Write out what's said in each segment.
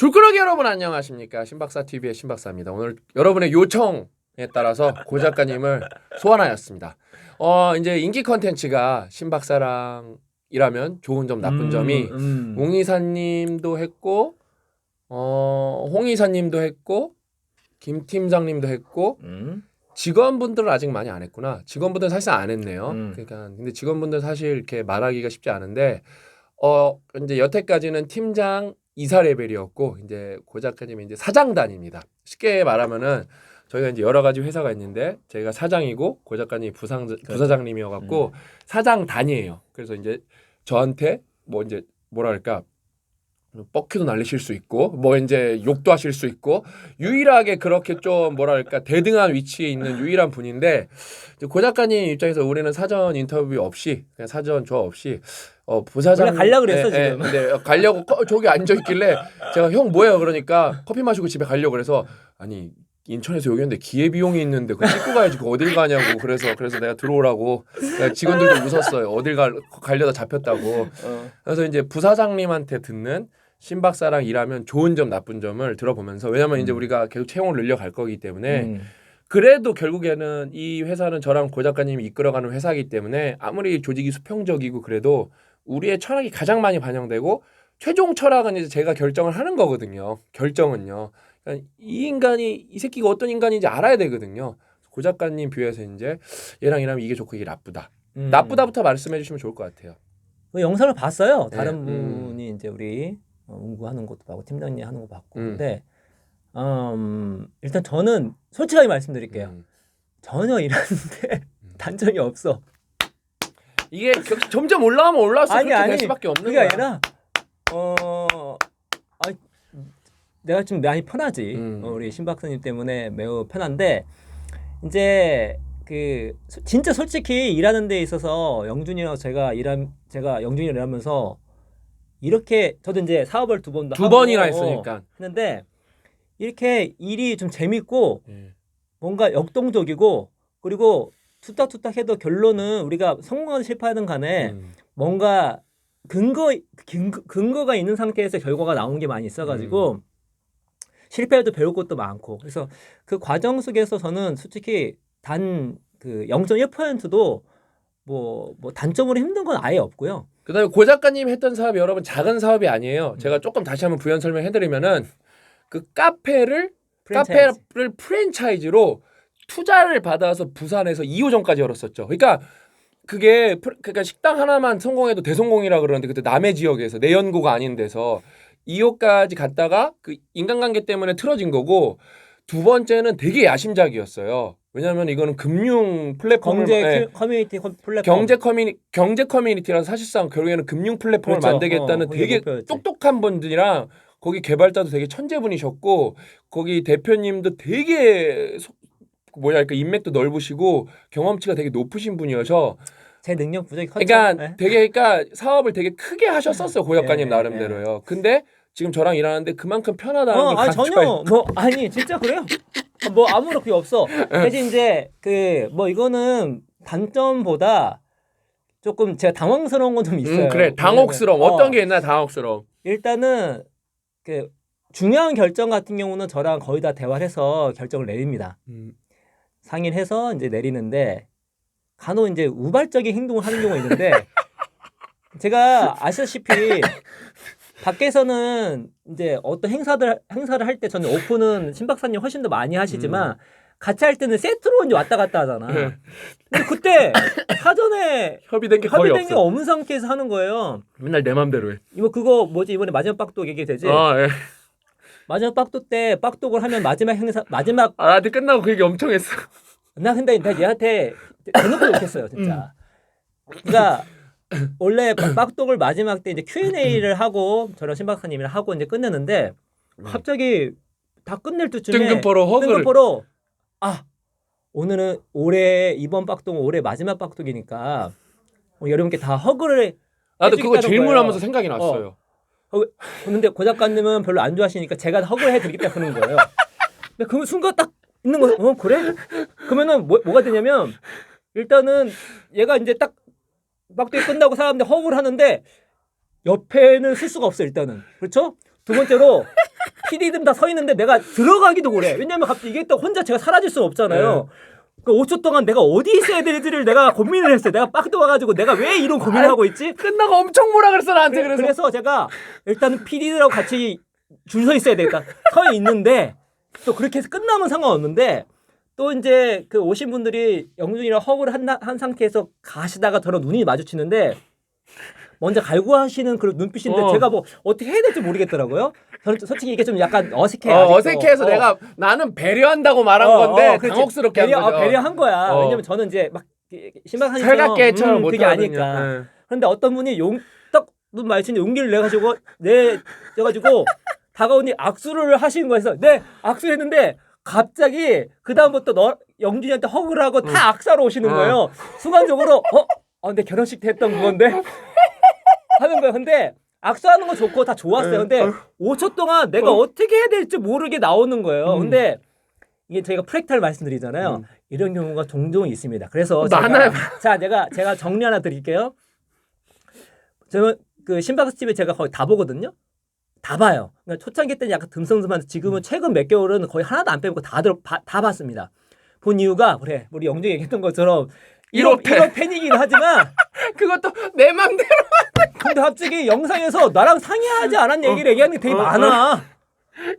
줄꾸러기 여러분 안녕하십니까 신박사 TV의 신박사입니다. 오늘 여러분의 요청에 따라서 고 작가님을 소환하였습니다. 어 이제 인기 컨텐츠가 신박사랑 이라면 좋은 점 나쁜 음, 점이 음. 옹이사님도 했고 어 홍 이사님도 했고 김 팀장님도 했고 음. 직원분들은 아직 많이 안 했구나. 직원분들은 사실 안 했네요. 음. 그러니까 근데 직원분들 사실 이렇게 말하기가 쉽지 않은데 어 이제 여태까지는 팀장 이사 레벨이었고 이제 고 작가님이 이제 사장단입니다. 쉽게 말하면은 저희가 이제 여러 가지 회사가 있는데 제가 사장이고 고 작가님이 부상 부사장님이어 갖고 음. 사장단이에요. 그래서 이제 저한테 뭐 이제 뭐랄까 뻑큐도 날리실 수 있고 뭐 이제 욕도 하실 수 있고 유일하게 그렇게 좀 뭐랄까 대등한 위치에 있는 유일한 분인데 고 작가님 입장에서 우리는 사전 인터뷰 없이 그냥 사전 조 없이 어 부사장 가려고 그랬어, 예, 예, 지금. 근데 가려고 꺼- 저기 앉아 있길래 제가 형 뭐예요? 그러니까 커피 마시고 집에 가려고. 그래서 아니 인천에서 여기 있는데 기회 비용이 있는데 그거 찍고 가야지. 그 어딜 가냐고. 그래서 그래서 내가 들어오라고. 내가 직원들도 웃었어요 어딜 가 가려다 잡혔다고. 어. 그래서 이제 부사장님한테 듣는 신 박사랑 일하면 좋은 점 나쁜 점을 들어보면서 왜냐면 이제 음. 우리가 계속 채용을 늘려갈 거기 때문에 음. 그래도 결국에는 이 회사는 저랑 고 작가님이 이끌어가는 회사이기 때문에 아무리 조직이 수평적이고 그래도 우리의 철학이 가장 많이 반영되고 최종 철학은 이제 제가 결정을 하는 거거든요. 결정은요. 그러니까 이 인간이 이 새끼가 어떤 인간인지 알아야 되거든요. 고 작가님 뷰에서 이제 얘랑 일하면 이게 좋고 이게 나쁘다. 음. 나쁘다부터 말씀해 주시면 좋을 것 같아요. 그 영상을 봤어요. 네, 다른 음. 분이 이제 우리 어, 운구하는 것도 봤고 팀장님 하는 거 봤고. 음. 근데 음, 일단 저는 솔직하게 말씀드릴게요. 음. 전혀 일하는데 단점이 없어. 이게 겨- 점점 올라가면 올라갈수록 아니, 그렇게 될 아니, 수밖에 없는 그게 거야. 아니라 어, 아, 내가 좀 많이 편하지. 음. 어, 우리 신 박사님 때문에 매우 편한데 이제 그 소- 진짜 솔직히 일하는 데 있어서 영준이랑 제가 일한 제가 영준이랑 일하면서 이렇게 저도 이제 사업을 두 번도 두 하고 번이나 했으니까. 했는데 이렇게 일이 좀 재밌고 예. 뭔가 역동적이고 그리고 투닥투닥 해도 결론은 우리가 성공하든 실패하든 간에 음. 뭔가 근거 근거, 근거가 있는 상태에서 결과가 나온 게 많이 있어가지고 음. 실패해도 배울 것도 많고 그래서 그 과정 속에서 저는 솔직히 단 그 0.1%도 뭐, 뭐 단점으로 힘든 건 아예 없고요. 그다음에 고 작가님 했던 사업이 여러분 작은 사업이 아니에요. 제가 조금 다시 한번 부연 설명해드리면은 그 카페를 프랜차이즈. 카페를 프랜차이즈로 투자를 받아서 부산에서 2호점까지 열었었죠. 그러니까 그게 프레- 그러니까 식당 하나만 성공해도 대성공이라 그러는데 그때 남해 지역에서 내연고가 아닌 데서 2호까지 갔다가 그 인간관계 때문에 틀어진 거고 두 번째는 되게 야심작이었어요. 왜냐하면 이거는 금융 플랫폼을 경제 예, 큐- 커뮤니티 컴- 플랫폼 경제 커뮤니 경제 커뮤니티라서 사실상 결국에는 금융 플랫폼을 그렇죠. 만들겠다는 어, 그게 되게 목표였지. 똑똑한 분들이랑 거기 개발자도 되게 천재분이셨고 거기 대표님도 되게 소, 뭐야 그 인맥도 넓으시고 경험치가 되게 높으신 분이어서 제 능력 부족이 컸죠. 그러니까 네. 되게 그러니까 사업을 되게 크게 하셨었어요 고 작가님 예, 나름대로요. 근데 지금 저랑 일하는데 그만큼 편하다는 어, 걸 아니. 전혀 뭐 아니 진짜 그래요. 뭐 아무런 그게 없어. 대신 이제 그 뭐 이거는 단점보다 조금 제가 당황스러운 건 좀 있어요. 음, 그래 당혹스러움 왜냐면, 어떤 어, 게 있나 당혹스러움. 일단은 그 중요한 결정 같은 경우는 저랑 거의 다 대화를 해서 결정을 내립니다. 음. 상의를 해서 이제 내리는데 간혹 이제 우발적인 행동을 하는 경우가 있는데 제가 아시다시피 밖에서는 이제 어떤 행사들 행사를 할 때 저는 오픈은 신 박사님 훨씬 더 많이 하시지만 같이 할 때는 세트로 이제 왔다 갔다 하잖아. 네. 근데 그때 사전에 협의된 게 거의 협의된 게 없어. 없는 상태에서 하는 거예요. 맨날 내 맘대로 해. 이거 그거 뭐지 이번에 마지막 빡독 얘기 되지? 아, 예. 마지막 빡독 때 빡독을 하면 마지막 행사 마지막 아, 나한테 끝나고 그 얘기 엄청 했어. 나 근데 나 얘한테 대놓고 욕했어요 진짜. 그러니까 원래 빡독을 마지막 때 이제 Q&A를 하고 저랑 신 박사님이랑 하고 이제 끝내는데 갑자기 다 끝낼 때쯤에 뜬금포로 허그를. 뜬금포로 아 오늘은 올해 이번 빡독 은 올해 마지막 빡독이니까 어, 여러분께 다 허그를 나도 그거 해주겠다는 질문하면서 거예요. 생각이 났어요. 근데 고 작가님은 별로 안 좋아하시니까 제가 허그를 해드리겠다 그러는 거예요. 근데 그 순간 딱 있는 거예요. 어 그래? 그러면은 뭐, 뭐가 되냐면 일단은 얘가 이제 딱 막대기 끝나고 사람들 허그를 하는데 옆에는 쓸 수가 없어 일단은 그렇죠? 두 번째로 PD들 다 서 있는데 내가 들어가기도 그래. 왜냐면 갑자기 이게 또 혼자 제가 사라질 수는 없잖아요. 그 5초 동안 내가 어디 있어야 될지를 내가 고민을 했어요. 내가 빡 떠와가지고 내가 왜 이런 고민을 하고 있지? 끝나고 엄청 뭐라 그랬어 나한테 그래, 그래서. 서 제가 일단은 PD들하고 같이 줄 서 있어야 되겠다. 서 있는데 또 그렇게 해서 끝나면 상관없는데 또 이제 그 오신 분들이 영준이랑 허그를 한, 나- 한 상태에서 가시다가 저랑 눈이 마주치는데 먼저 갈구하시는 그 눈빛인데 어. 제가 뭐 어떻게 해야 될지 모르겠더라고요. 저는 솔직히 이게 좀 약간 어색해. 어. 어색해서 어. 내가 나는 배려한다고 말한 어, 건데 어. 당혹스럽게 배려, 한 거죠. 어, 배려한 거야. 어. 왜냐면 저는 이제 막 신박하니까 살갑게 처럼 음, 못 그게 하거든요. 아니까. 예. 그런데 어떤 분이 용딱눈 마주치는 용기를 내 가지고 내 가지고 다가오니 악수를 하신 거에서 네 악수했는데 갑자기 그 다음부터 너 영준이한테 허그를 하고 다 악수하러 오시는 어. 거예요. 순간적으로 어, 아, 근데 결혼식 때 했던 그건데 하는 거예요. 근데 악수하는 거 좋고 다 좋았어요. 근데 5초 동안 내가 어. 떻게 해야 될지 모르게 나오는 거예요. 음. 근데 이게 저희가 프랙탈 말씀드리잖아요. 음. 이런 경우가 종종 있습니다. 그래서 많아요. 제가, 자 제가 제가 정리 하나 드릴게요. 저는 그 심박수 TV 제가 거의 다 보거든요. 다 봐요. 그러니까 초창기 때는 약간 듬성듬한데 지금은 최근 몇 개월은 거의 하나도 안 빼고 다들 바- 다 봤습니다. 본 이유가 그래 우리 영정이 얘기했던 것처럼 1호, 1호 팬. 1호 팬이긴 하지만 그것도 내 맘대로. 근데 갑자기 영상에서 나랑 상의하지 않은 얘기를 얘기하는 게 되게 어, 어. 많아.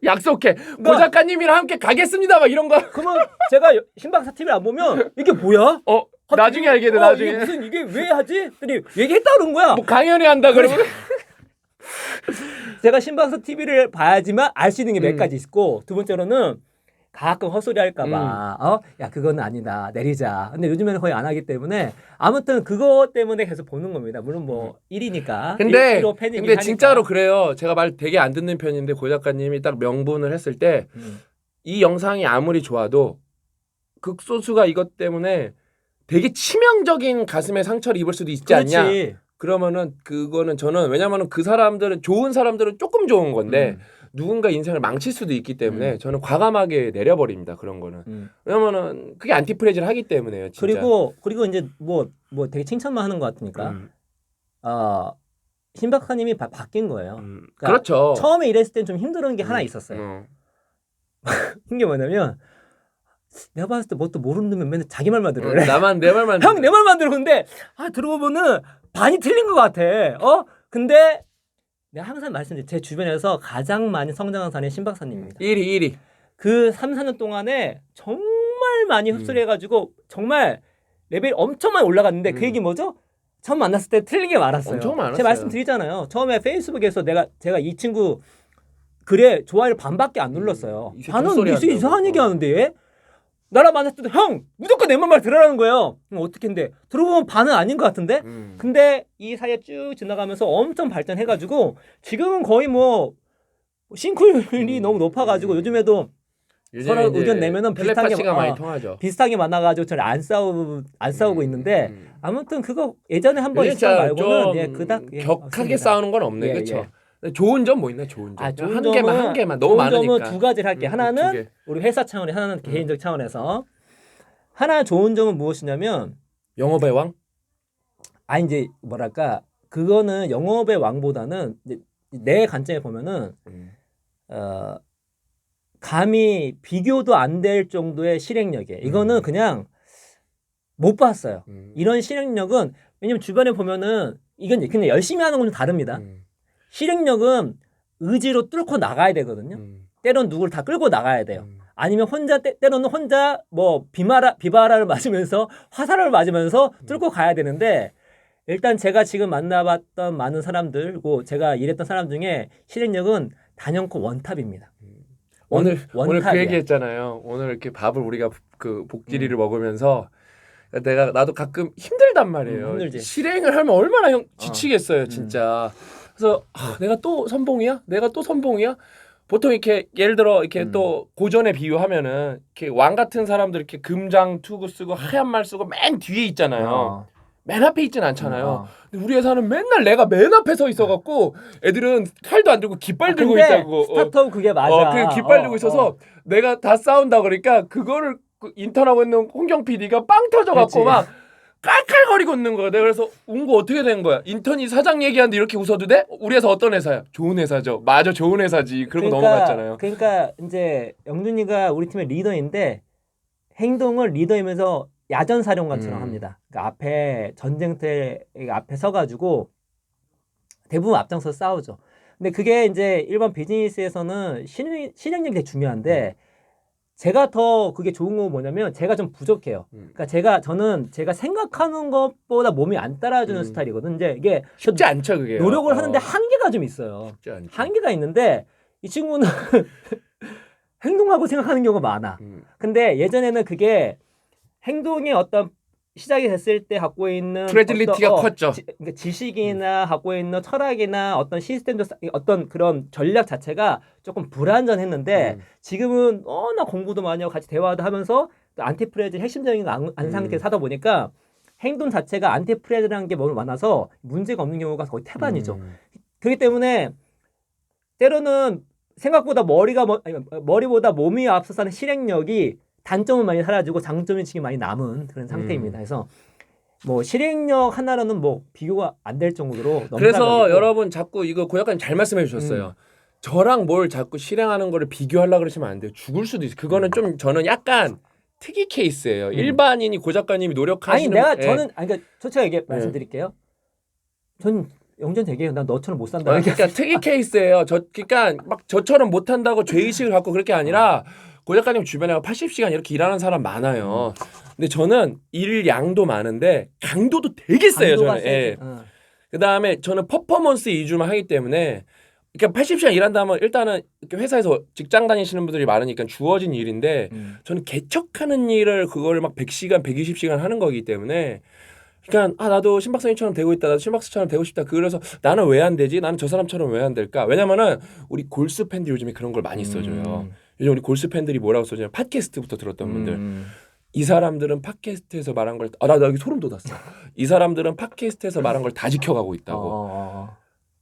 약속해. 그러니까- 고 작가님이랑 함께 가겠습니다. 막 이런 거. 그러면 제가 신박사 TV를 안 보면 이게 뭐야? 어, 나중에 알게 돼. 어, 나중에. 이게 무슨 이게 왜 하지? 얘기했다 그런 거야. 뭐 강연회 한다 그러면 제가 신박사 TV를 봐야지만 알 수 있는 게몇 음. 가지 있고 두 번째로는 가끔 헛소리 할까봐 어? 야 그거는 아니다 내리자 근데 요즘에는 거의 안 하기 때문에 아무튼 그거 때문에 계속 보는 겁니다 물론 뭐 1위니까 음. 근데 1호 팬이긴 근데 하니까. 진짜로 그래요. 제가 말 되게 안 듣는 편인데 고 작가님이 딱 명분을 했을 때이 음. 영상이 아무리 좋아도 극소수가 이것 때문에 되게 치명적인 가슴에 상처를 입을 수도 있지 않냐. 그렇지 그러면은 그거는 저는 왜냐면은 그 사람들은 좋은 사람들은 조금 좋은 건데 음. 누군가 인생을 망칠 수도 있기 때문에 음. 저는 과감하게 내려버립니다 그런 거는 음. 왜냐면은 그게 안티프레즈를 하기 때문에요 진짜. 그리고 그리고 이제 뭐 뭐 되게 칭찬만 하는 것 같으니까 음, 어 신박사님이 바, 바뀐 거예요 음. 그러니까 그렇죠. 처음에 일했을 땐 좀 힘든 게 하나 음, 있었어요 어. 힘든 게 뭐냐면 내가 봤을 때 뭣도 모르는 맨날 자기 말만 들으래 어, 나만 내 말만 형 내 말만 들었는데 아 들어보면은 반이 틀린 것 같아. 어? 근데 내가 항상 말씀드린 제 주변에서 가장 많이 성장한 사람이 신 박사님입니다. 1위 1위. 그 3, 4년 동안에 정말 많이 흡수해가지고 정말 레벨이 엄청 많이 올라갔는데 그 음. 얘기 뭐죠? 처음 만났을 때 틀린 게 많았어요. 엄청 많았어요. 제가 말씀드리잖아요. 처음에 페이스북에서 내가 제가 이 친구 글에 좋아요를 반밖에 안 눌렀어요. 음, 이 반은 이상- 한다고. 이상한 얘기 어. 하는데 얘? 나랑 만났을 때형 무조건 내말 들으라는 거예요. 그럼 어떻게 했는데 들어보면 반은 아닌 것 같은데 음. 근데 이 사이에 쭉 지나가면서 엄청 발전해가지고 지금은 거의 뭐 싱크율이 음. 너무 높아가지고 음. 요즘에도 서로 의견 내면은 비슷하게 어, 많이 통하죠. 비슷하게 만나가지고 저를 안 싸우 안 싸우고 음, 있는데 음. 아무튼 그거 예전에 한 번 있었던 말고는 좀 예, 그닥 예, 격하게 없습니다. 싸우는 건 없네, 예, 그렇죠? 예. 좋은 점 뭐 있나 좋은 점? 아, 좋은 한 점은- 개만 한 개만 너무 좋은 많으니까. 점은 두 가지를 할게. 음, 하나는. 우리 회사 차원에 하나는 개인적 차원에서 하나 좋은 점은 무엇이냐면 영업의 왕? 아 이제 뭐랄까 그거는 영업의 왕보다는 내 관점에 보면은 음. 어 감히 비교도 안 될 정도의 실행력이에요. 이거는 음. 그냥 못 봤어요. 음. 이런 실행력은 왜냐면 주변에 보면은 이건 그냥 열심히 하는 건 좀 다릅니다. 음. 실행력은 의지로 뚫고 나가야 되거든요. 음. 때론 누구를 다 끌고 나가야 돼요. 음. 아니면 혼자 때, 때로는 혼자 뭐 비마라 비바라를 맞으면서 화살을 맞으면서 뚫고 가야 되는데 일단 제가 지금 만나봤던 많은 사람들 그리고 제가 일했던 사람 중에 실행력은 단연코 원탑입니다. 원- 오늘 오늘 그. 얘기했잖아요. 오늘 이렇게 밥을 우리가 그 복지리를 음. 먹으면서 내가 나도 가끔 힘들단 말이에요. 음. 실행을 하면 얼마나 형 어. 지치겠어요, 진짜. 그래서 아, 내가 또 선봉이야? 내가 또 선봉이야? 보통 이렇게 예를 들어 이렇게 음. 또 고전에 비유하면은 이렇게 왕 같은 사람들 이렇게 금장 투구 쓰고 하얀 말 쓰고 맨 뒤에 있잖아요. 어. 맨 앞에 있진 않잖아요. 어. 근데 우리 회사는 맨날 내가 맨 앞에 서 있어갖고 애들은 칼도 안 들고 깃발 아, 들고 있다고. 어. 스타트업 그게 맞아. 어, 그 깃발 들고 어, 있어서 어. 내가 다 싸운다 그러니까 그거를 그 인턴하고 있는 홍경 PD가 빵 터져갖고. 막 깔깔거리고 있는 거야. 내가 그래서 운 거 어떻게 된 거야? 인턴이 사장 얘기하는데 이렇게 웃어도 돼? 우리 회사 어떤 회사야? 좋은 회사죠. 맞아, 좋은 회사지. 그러고 넘어갔잖아요. 그러니까 이제 영준이가 우리 팀의 리더인데 행동을 리더이면서 야전 사령관처럼 음. 합니다. 그러니까 앞에 전쟁터 앞에 서가지고 대부분 앞장서 싸우죠. 근데 그게 이제 일반 비즈니스에서는 실행, 실행력이 되게 중요한데 제가 더 그게 좋은 건 뭐냐면 제가 좀 부족해요. 음. 그러니까 제가 저는 제가 생각하는 것보다 몸이 안 따라주는 음. 스타일이거든요. 이제 이게 쉽지 않죠, 그게. 노력을 하는데 한계가 좀 있어요. 쉽지 않죠. 한계가 있는데 이 친구는 행동하고 생각하는 경우가 많아. 음. 근데 예전에는 그게 행동의 어떤 시작이 됐을 때 갖고 있는 크레딜리티가 어떤, 어, 컸죠. 지, 그러니까 지식이나 갖고 있는 철학이나 어떤 시스템도 쌓- 어떤 그런 전략 자체가 조금 불안전했는데 음. 지금은 어나 공부도 많이 하고 같이 대화도 하면서 또 안티프레즈 핵심적인 거 안, 안 음. 상태에서 하다 보니까 행동 자체가 안티프레즈라는 게 너무 많아서 문제가 없는 경우가 거의 태반이죠. 음. 그렇기 때문에 때로는 생각보다 머리가 머리보다 몸이 앞서서는 실행력이 단점은 많이 사라지고 장점이 지금 많이 남은 그런 상태입니다. 음. 그래서 뭐 실행력 하나로는 뭐 비교가 안 될 정도로 그래서. 여러분 자꾸 이거 고약관 잘 말씀해 주셨어요. 저랑 뭘 자꾸 실행하는 거를 비교하려 그러시면 안 돼요. 죽을 수도 있어요. 그거는 좀 저는 약간 특이 케이스예요. 일반인이 고 작가님이 음. 아니 노력하시는 내가 예. 저는 아니 그러니까 솔직하게 얘기 말씀드릴게요. 전 영전 되게 난 너처럼 못 산다. 아, 그러니까 특이 케이스예요. 저 그러니까 막 저처럼 못 한다고 죄 의식을 갖고 그럴 게 아니라 고 작가님 주변에 80시간 이렇게 일하는 사람 많아요. 근데 저는 일 양도 많은데 강도도 되게 세요. 강도가 저는. 예. 세지. 어. 그 다음에 저는 퍼포먼스 위주만 하기 때문에 그러니까 80시간 일한다면 일단은 이렇게 회사에서 직장 다니시는 분들이 많으니까 주어진 일인데 음. 저는 개척하는 일을 그걸 막 100시간, 120시간 하는 거기 때문에 그러니까 아 나도 신박사님처럼 되고 있다. 나도 신박사처럼 되고 싶다. 그래서 나는 왜 안 되지? 나는 저 사람처럼 왜 안 될까? 왜냐면은 우리 골스 팬들 요즘에 그런 걸 많이 써줘요. 음. 요즘 우리 골스 팬들이 뭐라고 써줘요? 팟캐스트부터 들었던 분들. 음. 이 사람들은 팟캐스트에서 말한 걸, 아, 나, 나 여기 소름 돋았어. 이 사람들은 팟캐스트에서 말한 걸 다 지켜가고 있다고. 어, 어, 어.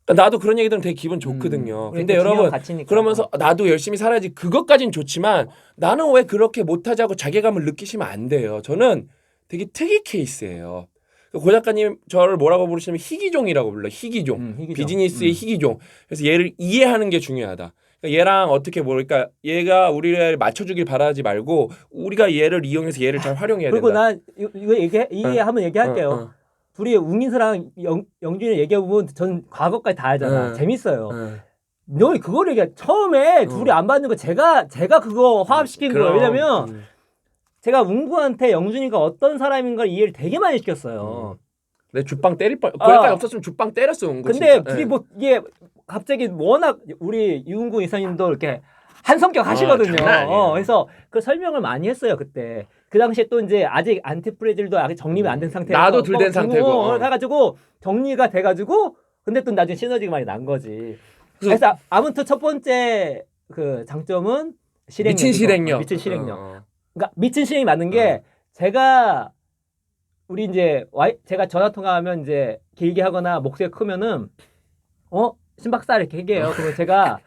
그러니까 나도 그런 얘기 들으면 되게 기분 좋거든요. 음. 근데 그러니까 여러분, 가치니까. 그러면서 나도 열심히 살아야지 그것까진 좋지만 나는 왜 그렇게 못하자고 자괴감을 느끼시면 안 돼요. 저는 되게 특이 케이스예요. 고 작가님 저를 뭐라고 부르시면 희귀종이라고 불러. 희귀종. 음, 희귀종. 비즈니스의 음. 희귀종. 그래서 얘를 이해하는 게 중요하다. 그러니까 얘랑 어떻게 모르니까 얘가 우리를 맞춰주길 바라지 말고 우리가 얘를 이용해서 얘를 잘 활용해야 그리고 된다. 난 이거 이거 얘기 이해 한번 얘기할게요. 어, 어, 둘이 웅인서랑 영, 영준이 얘기해 보면 전 과거까지 다 알잖아. 응. 재밌어요. 어. 너 그걸 얘기해. 처음에 어. 둘이 안 받는 거 제가 제가 그거 화합시킨 거예요. 그럼, 왜냐면 음. 제가 웅구한테 영준이가 어떤 사람인가 를 이해를 되게 많이 시켰어요. 내 주빵 때릴 뻔. 아. 거기까지 없었으면 주빵 때렸어. 온 거, 근데 진짜. 둘이 예. 뭐 이게 갑자기 워낙 우리 유은구 이사님도 이렇게 한 성격 하시거든요. 장난 아니에요. 어, 그래서 그 설명을 많이 했어요 그때. 그 당시에 또 이제 아직 안티프레질도 아직 정립이 안 된 상태에서 나도 덜된 상태고, 어. 해가지고 정리가 돼가지고 근데 또 나중에 시너지가 많이 난 거지. 그래서- 그래서 아무튼 첫 번째 그 장점은 실행력. 미친 실행력. 미친 실행력. 어, 어. 그러니까 미친 실행이 맞는 게 제가 우리 이제 와이 제가 전화 통화하면 이제 길게 하거나 목소리가 크면은 어 신박사 이렇게 얘기해요. 그러면 제가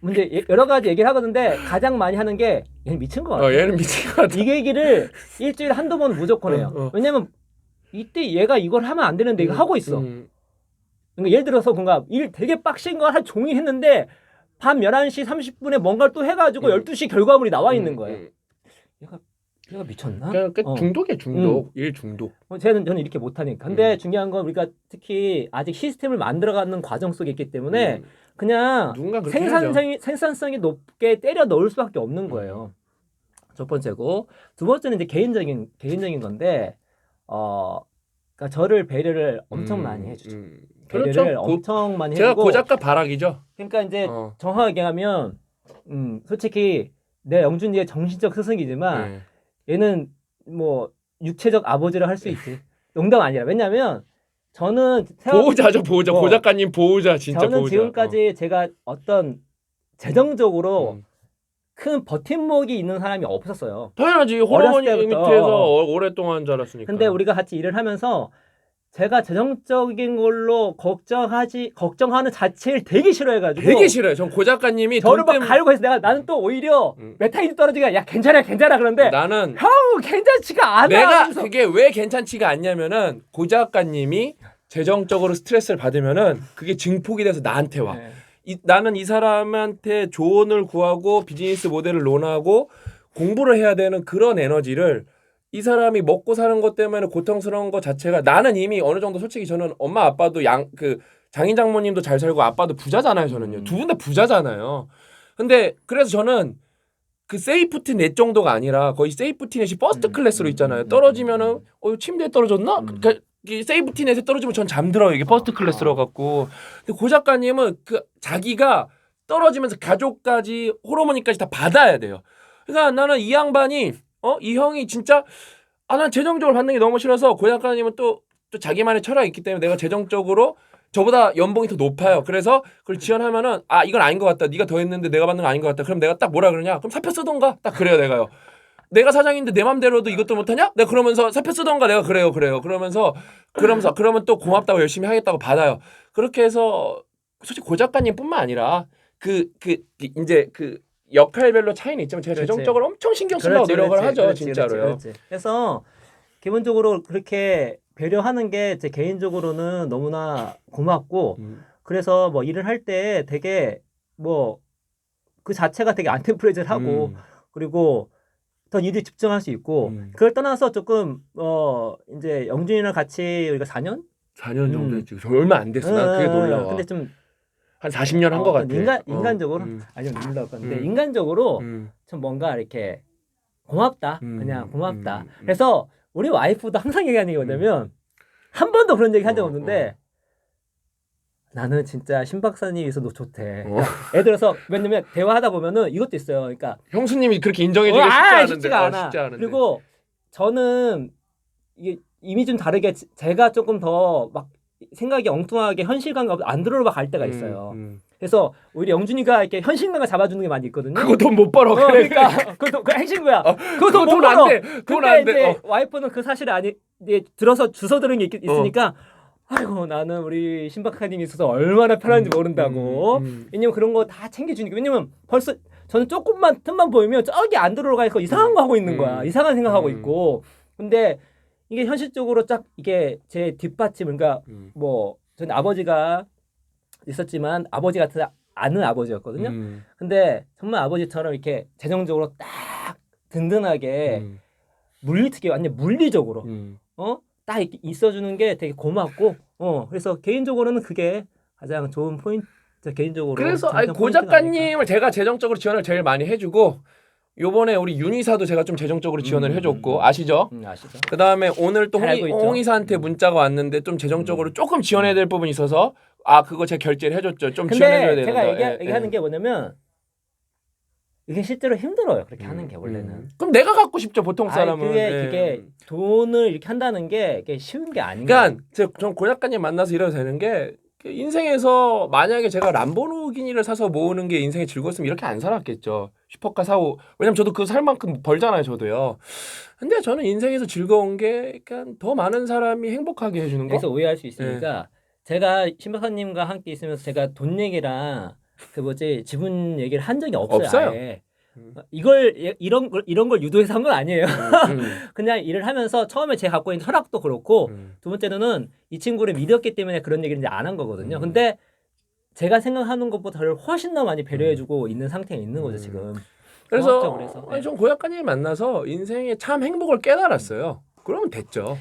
문제 예- 여러 가지 얘기를 하거든데 가장 많이 하는 게 얘는 미친 거 같아. 어, 얘는 미친 것 같아. 이 얘기를 일주일에 한두 번 무조건 해요. 어, 어. 왜냐면 이때 얘가 이걸 하면 안 되는데 이거 하고 있어. 음. 그러니까 예를 들어서 뭔가 일 되게 빡신 걸한 종일 했는데 밤 11시 30분에 뭔가를 또 해가지고 음. 12시 결과물이 나와 있는 음, 거예요. 음. 얘가 얘가 미쳤나? 그냥 그 어. 중독이야 중독. 일 중독. 어, 저는 저는 이렇게 못하니까. 근데 음. 중요한 건 우리가 특히 아직 시스템을 만들어가는 과정 속에 있기 때문에 음. 그냥 누군가 그렇게 해야죠. 생산성이 생산성이 높게 때려 넣을 수밖에 없는 음. 거예요. 첫 번째고 두 번째는 이제 개인적인 개인적인 건데 어 그러니까 저를 배려를 엄청 음, 많이 해주죠. 음. 배려를 그렇죠. 고, 엄청 많이 제가 해주고. 고작가 바락이죠. 그러니까 이제 어. 정확하게 하면 음 솔직히 내 영준이의 정신적 스승이지만 네. 얘는 뭐 육체적 아버지를 할 수 있지. 농담 아니라 왜냐면 저는 세월- 보호자죠 보호자. 어. 고작가님 보호자 진짜 저는 보호자. 지금까지 제가 어떤 재정적으로 어. 음. 큰 버팀목이 있는 사람이 없었어요. 당연하지 호르몬이 때부터. 밑에서 어, 오랫동안 자랐으니까. 근데 우리가 같이 일을 하면서 제가 재정적인 걸로 걱정하지 걱정하는 자체를 되게 싫어해가지고 되게 싫어요. 전 고 작가님이 저를 돈막 때문에 갈고 해서 내가 나는 또 오히려 음. 메타이즈 떨어지가 야 괜찮아 괜찮아 그런데 나는 형 괜찮지가 않아. 내가 하면서 그게 왜 괜찮지가 않냐면은 고 작가님이 재정적으로 스트레스를 받으면은 그게 증폭이 돼서 나한테 와. 네. 이, 나는 이 사람한테 조언을 구하고 비즈니스 모델을 논하고 공부를 해야 되는 그런 에너지를 이 사람이 먹고 사는 것 때문에 고통스러운 것 자체가 나는 이미 어느 정도 솔직히 저는 엄마 아빠도 양 그 장인 장모님도 잘 살고 아빠도 부자잖아요 저는요. 음. 두분 다 부자잖아요. 근데 그래서 저는 그 세이프티 넷 정도가 아니라 거의 세이프티 넷이 퍼스트 음, 클래스로 음, 있잖아요. 음, 떨어지면은 음. 어 침대에 떨어졌나? 음. 그러니까 이 세이프티 넷에 떨어지면 전 잠들어요 이게 퍼스트 클래스로 갖고. 근데 고 작가님은 그 자기가 떨어지면서 가족까지 호르몬이까지 다 받아야 돼요. 그러니까 나는 이 양반이 어 이 형이 진짜 아 난 재정적으로 받는 게 너무 싫어서 고 작가님은 또 또 자기만의 철학이 있기 때문에 내가 재정적으로 저보다 연봉이 더 높아요. 그래서 그걸 지원하면은 아 이건 아닌 것 같다. 네가 더 했는데 내가 받는 거 아닌 것 같다. 그럼 내가 딱 뭐라 그러냐? 그럼 사표 쓰던가. 딱 그래요 내가요. 내가 사장인데 내 맘대로도 이것도 못하냐? 내가 그러면서 사표 쓰던가 내가 그래요 그래요. 그러면서 그러면서 그러면 또 고맙다고 열심히 하겠다고 받아요. 그렇게 해서 솔직히 고 작가님뿐만 아니라 그 그 이제 그 역할별로 차이는 있지만 제가 그렇지. 재정적으로 엄청 신경 쓰려고 그렇지, 노력을 그렇지, 하죠 그렇지, 진짜로요. 그렇지, 그렇지. 그래서 기본적으로 그렇게 배려하는 게 제 개인적으로는 너무나 고맙고 음. 그래서 뭐 일을 할 때 되게 뭐 그 자체가 되게 안테프레즈를 하고 음. 그리고 더 일에 집중할 수 있고 음. 그걸 떠나서 조금 어 이제 영준이랑 같이 우리가 4년 4년 정도 음. 했지. 저 얼마 안 됐어. 난 그게 놀라워. 근데 좀 한 40년 한것 어, 같아. 인간 어. 인간적으로 음. 아니 좀 놀라울 건데 음. 인간적으로 음. 좀 뭔가 이렇게 고맙다 음, 그냥 고맙다 음, 음. 그래서 우리 와이프도 항상 얘기하는 게 뭐냐면 한 번도 그런 얘기 한적 어, 없는데 나는 진짜 신 박사님이 있어도 좋대 어. 예를 들어서 왜냐면 대화하다 보면은 이것도 있어요 그러니까 형수님이 그렇게 인정해 어, 주기가 쉽지 아. 쉽지가 어, 않아 쉽지 않은데. 그리고 저는 이게 이미 좀 다르게 지- 제가 조금 더 막 생각이 엉뚱하게 현실감과 안 들어가 갈 때가 있어요 음, 음. 그래서 우리 영준이가 이렇게 현실감을 잡아주는 게 많이 있거든요 그거 돈 못 벌어. 어, 그래. 그러니까 그거 그 핵심 거야. 어, 그거 돈 돈안 벌어. 돼. 돈 근데 안 이제 돼. 어. 와이프는 그 사실을 아니 이제 들어서 주워 들은 게 있, 있으니까 아이고 나는 우리 신박하님이 있어서 얼마나 편한지 모른다고. 음, 음. 왜냐면 그런 거 다 챙겨주니까 왜냐면 벌써 저는 조금만 틈만 보이면 저기 안 들어가 있고 이상한 거 하고 있는 거야. 음. 이상한 생각하고 음. 있고. 근데 이게 현실적으로 딱 이게 제 뒷받침 그러니까 음. 뭐 저는 아버지가 있었지만 아버지 같은 아는 아버지였거든요. 음. 근데 정말 아버지처럼 이렇게 재정적으로 딱 든든하게 음. 물리특게 완전 물리적으로 음. 어딱 있어주는 게 되게 고맙고 어 그래서 개인적으로는 그게 가장 좋은 포인트 개인적으로 그래서 아니 고 작가님을 제가 재정적으로 지원을 제일 많이 해주고 요번에 우리 윤이사도 제가 좀 재정적으로 지원을 음, 해줬고 음. 아시죠? 아닐까. 음, 아시죠? 그 다음에 오늘 또잘 홍이, 알고 있죠. 홍이사한테 음. 문자가 왔는데 좀 재정적으로 조금 지원해야 될 부분이 있어서 아 그거 제가 결제를 해줬죠. 좀 지원해줘야 근데 된다. 제가 얘기, 예, 얘기하는 예. 게 뭐냐면 이게 실제로 힘들어요 그렇게 하는 게 음, 원래는 음. 그럼 내가 갖고 싶죠 보통 아니, 사람은. 그게 예. 그게 돈을 이렇게 한다는 게 이게 쉬운 게 아닌 거예요. 그러니까 전고 작가님 만나서 이래도 되는 게 인생에서 만약에 제가 람보르기니를 사서 모으는 게 인생의 즐거웠으면 이렇게 안 살았겠죠. 슈퍼카 사고 왜냐면 저도 그 살 만큼 벌잖아요, 저도요. 근데 저는 인생에서 즐거운 게 그냥 더 많은 사람이 행복하게 해주는 거. 그래서 오해할 수 있으니까 제가 신 박사님과 함께 있으면서 제가 돈 얘기랑 그 뭐지 지분 얘기를 한 적이 없어요. 없어요. 아예. 음. 이걸 예- 이런 걸 이런 걸 유도해서 한 건 아니에요. 음, 그냥 일을 하면서 처음에 제가 갖고 있는 철학도 그렇고 음. 두 번째로는 이 친구를 믿었기 때문에 그런 얘기를 이제 안 한 거거든요. 음. 근데 제가 생각하는 것보다 를 훨씬 더 많이 배려해주고 있는 상태에 있는 거죠 음. 지금. 그래서, 그래서. 네. 아니, 전 고약가님 만나서 인생의 참 행복을 깨달았어요. 그러면 됐죠.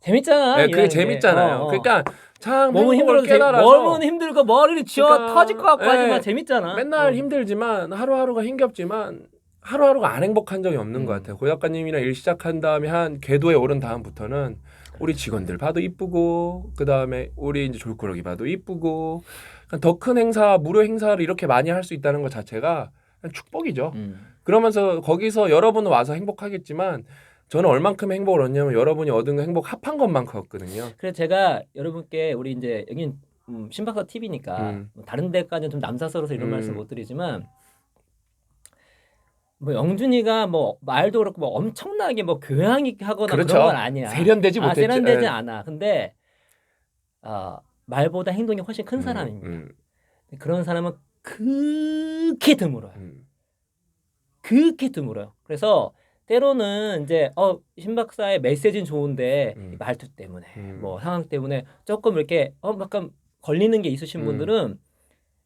재밌잖아. 네, 그게 게. 재밌잖아요. 어, 어. 그러니까 참 몸은 힘들어도 재- 깨달아서 몸은 힘들고 머리를 쥐어 그러니까, 터질 것 같고 예. 하지만 재밌잖아. 맨날 어. 힘들지만 하루하루가 힘겹지만 하루하루가 안 행복한 적이 없는 음. 것 같아요. 고작가님이랑 일 시작한 다음에 한 궤도에 오른 다음부터는 우리 직원들 봐도 이쁘고 그 다음에 우리 이제 졸꾸러기 봐도 이쁘고 더 큰 행사 무료 행사를 이렇게 많이 할 수 있다는 것 자체가 축복이죠. 음. 그러면서 거기서 여러분은 와서 행복하겠지만 저는 얼만큼 행복을 얻냐면 여러분이 얻은 거 행복 합한 것만큼 얻거든요. 그래서 제가 여러분께 우리 이제 여긴 음, 신박사 TV니까 음. 다른 데까지는 좀 남사스러워서 이런 음. 말씀 못 드리지만 뭐 영준이가 뭐 말도 그렇고 뭐 엄청나게 뭐 교양 있게 하거나 그렇죠. 그런 건 아니야. 세련되지 아, 못했죠. 세련되지 예. 않아. 근데 아, 말보다 행동이 훨씬 큰 음, 사람입니다. 음, 그런 사람은 극히 드물어요. 음. 극히 드물어요. 그래서 때로는 이제 어, 신 박사의 메시지는 좋은데 음. 말투 때문에 음. 뭐 상황 때문에 조금 이렇게 어 약간 걸리는 게 있으신 음. 분들은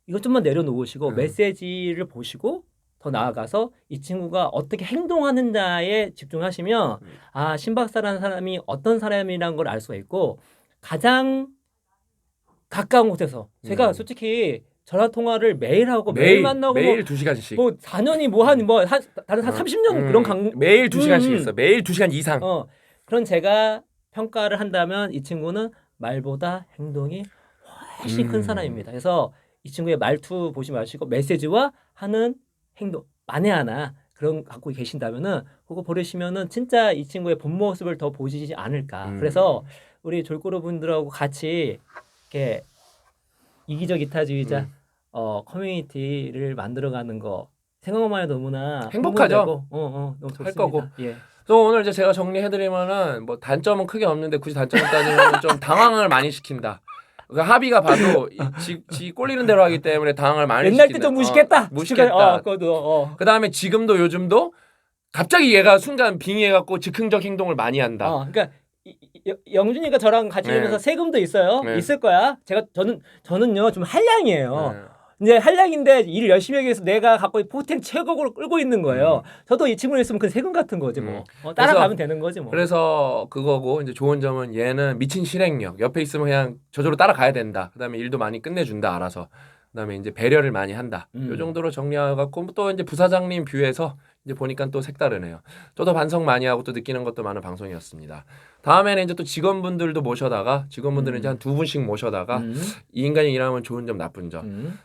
이것 좀만 내려놓으시고 음. 메시지를 보시고 더 나아가서 이 친구가 어떻게 행동하는가에 집중하시면 음. 아 신 박사라는 사람이 어떤 사람이라는 걸알 수가 있고 가장 가까운 곳에서 제가 음. 솔직히 전화 통화를 매일 하고 매일, 매일 만나고 매일 두 시간씩. 뭐, 뭐 4년이 뭐 한 뭐 한 다른 한 어, 30년 음, 그런 강 매일 두 시간씩 음. 있어. 매일 두 시간 이상. 어 그런 제가 평가를 한다면 이 친구는 말보다 행동이 훨씬 큰 음. 사람입니다. 그래서 이 친구의 말투 보지 마시고 메시지와 하는 행동 만에 하나 그런 갖고 계신다면은 그거 버리시면은 진짜 이 친구의 본 모습을 더 보시지 않을까. 음. 그래서 우리 졸고로 분들하고 같이 이렇게 이기적 이타주의자 음. 어 커뮤니티를 만들어가는 거 생각만 해도 너무나 행복하죠. 어, 어, 너무 좋습니다. 거고. 예. 그래서 오늘 이제 제가 정리해드리면은 뭐 단점은 크게 없는데 굳이 단점을 따지면 좀 당황을 많이 시킨다. 그러니까 합의가 봐도 이 지, 지 꼴리는 대로 하기 때문에 당황을 많이 옛날 때 시킨다. 좀 무식했다. 어, 무식했다. 어, 그것도 어. 그 다음에 지금도 요즘도 갑자기 얘가 순간 빙의해갖고 즉흥적 행동을 많이 한다. 어, 그러니까 영준이가 저랑 같이 네. 일하면서 세금도 있어요. 네. 있을 거야. 제가 저는 저는요 좀 한량이에요. 네. 이제 한량인데 일을 열심히 하기 위해서 내가 갖고 있는 포텐 최고로 끌고 있는 거예요. 저도 이 친구를 있으면 그 세금 같은 거지 뭐. 어, 따라가면 되는 거지 뭐. 그래서 그거고 이제 좋은 점은 얘는 미친 실행력. 옆에 있으면 그냥 저절로 따라가야 된다. 그다음에 일도 많이 끝내준다 알아서. 그다음에 이제 배려를 많이 한다. 음. 요 정도로 정리하고 또 이제 부사장님 뷰에서 이제 보니까 또 색다르네요. 저도 반성 많이 하고 또 느끼는 것도 많은 방송이었습니다. 다음에는 이제 또 직원분들도 모셔다가 직원분들은 음. 이제 한 두 분씩 모셔다가 음, 이 인간이 일하면 좋은 점 나쁜 점 음.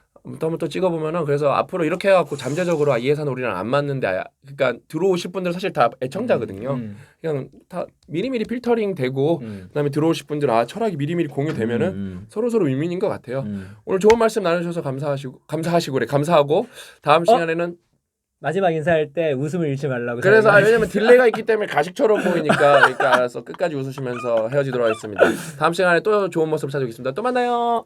또 찍어보면은 그래서 앞으로 이렇게 해갖고 잠재적으로 아, 이 회사는 우리랑 안 맞는데 아, 그러니까 들어오실 분들 사실 다 애청자거든요. 음, 그냥 다 미리미리 필터링 되고 음. 그다음에 들어오실 분들 아 철학이 미리미리 공유되면은 음, 서로 서로 윈윈인 것 같아요. 음. 오늘 좋은 말씀 나눠주셔서 감사하시고 감사하시고 그래 감사하고 다음 시간에는 마지막 인사할 때 웃음을 잃지 말라고. 그래서 아, 왜냐면 딜레이가 있기 때문에 가식처럼 보이니까 그러니까 알아서 끝까지 웃으시면서 헤어지도록 하겠습니다. 다음 시간에 또 좋은 모습 찾아오겠습니다. 또 만나요.